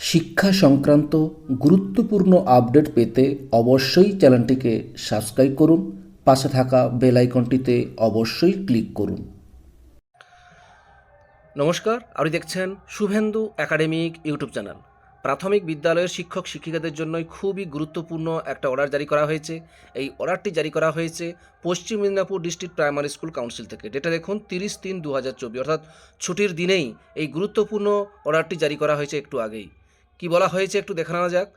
শিক্ষা সংক্রান্ত গুরুত্বপূর্ণ আপডেট পেতে অবশ্যই চ্যানেলটিকে সাবস্ক্রাইব করুন, পাশে থাকা বেল আইকনটিতে অবশ্যই ক্লিক করুন। নমস্কার, আপনি দেখছেন শুভেন্দু একাডেমিক ইউটিউব চ্যানেল। প্রাথমিক বিদ্যালয়ের শিক্ষক শিক্ষিকাদের জন্যই খুবই গুরুত্বপূর্ণ একটা অর্ডার জারি করা হয়েছে। এই অর্ডারটি জারি করা হয়েছে Paschim Medinipur district primary school council থেকে। ডেটা দেখুন, তিরিশ তিন দু হাজার চব্বিশ, অর্থাৎ ছুটির দিনেই এই গুরুত্বপূর্ণ অর্ডারটি জারি করা হয়েছে একটু আগেই। কি বলা হয়েছে একটু দেখে নেওয়া যাক।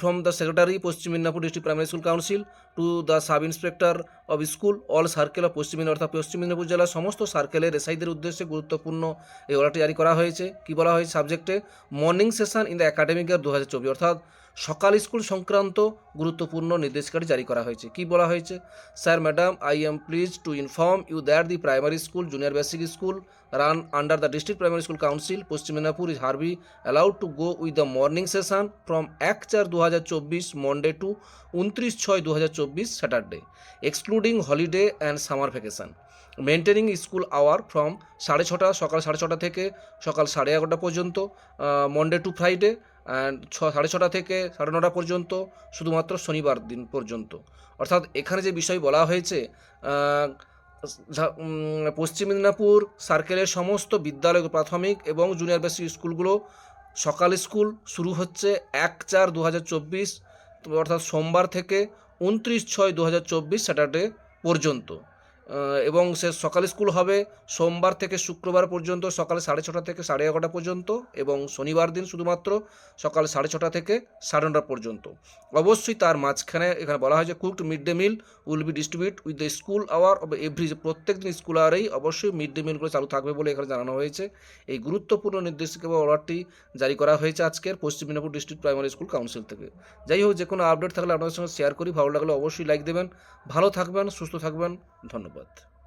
From the secretary Paschim Medinipur district primary school council to the sub inspector of school all circle of Paschim Medinipur, অর্থাৎ পশ্চিম মেদিনীপুর জেলার সমস্ত সার্কেলের এসআইদের উদ্দেশ্যে গুরুত্বপূর্ণ এই অর্ডারটি জারি করা হয়েছে। কি বলা হয়েছে সাবজেক্টে morning session in the academic year দু হাজার চব্বিশ অর্থাৎ সকাল স্কুল সংক্রান্ত গুরুত্বপূর্ণ নির্দেশিকাটি জারি করা হয়েছে। কি বলা হয়েছে? Sir, madam, I am please to inform you that the primary school, junior basic school, run under the district primary school council, Paschim Medinipur is hereby allowed to go with the morning session from এক চার দু হাজার চব্বিশ Monday two উনত্রিশ ছয় দু হাজার চব্বিশ Saturday, excluding holiday and summer vacation. Maintaining school hour from সাড়ে ছটা, সকাল সাড়ে ছটা থেকে সকাল সাড়ে এগারোটা পর্যন্ত মন্ডে টু ফ্রাইডে ছ, সাড়ে ছটা থেকে সাড়ে নটা পর্যন্ত, শুধুমাত্র শনিবার দিন পর্যন্ত। অর্থাৎ এখানে যে বিষয় বলা হয়েছে পশ্চিম মেদিনীপুর সার্কেলের সমস্ত বিদ্যালয় প্রাথমিক এবং জুনিয়র বেসিক স্কুলগুলো সকাল স্কুল শুরু হচ্ছে এক চার দু অর্থাৎ সোমবার থেকে উনত্রিশ ছয় দু হাজার চব্বিশ স্যাটারডে পর্যন্ত। এবং সে সকাল স্কুল হবে, সোমবার থেকে শুক্রবার পর্যন্ত সকালে সাড়ে ছটা থেকে সাড়ে এগারোটা পর্যন্ত এবং শনিবার দিন শুধুমাত্র সকাল সাড়ে ছটা থেকে সাড়ে নটা পর্যন্ত। অবশ্যই তার মাঝখানে এখানে বলা হয় যে cooked mid day meal will be distribute with the school hour every প্রত্যেক দিন স্কুল আওয়ারেই অবশ্যই মিড ডে মিলগুলো চালু থাকবে বলে এখানে জানানো হয়েছে। এই গুরুত্বপূর্ণ নির্দেশিকা বা অর্ডারটি জারি করা হয়েছে আজকের Paschim Medinipur district primary school council থেকে। যাই হোক, যে কোনো আপডেট থাকলে আপনাদের সঙ্গে শেয়ার করি। ভালো লাগলে অবশ্যই লাইক দেবেন। ভালো থাকবেন, সুস্থ থাকবেন। ধন্যবাদ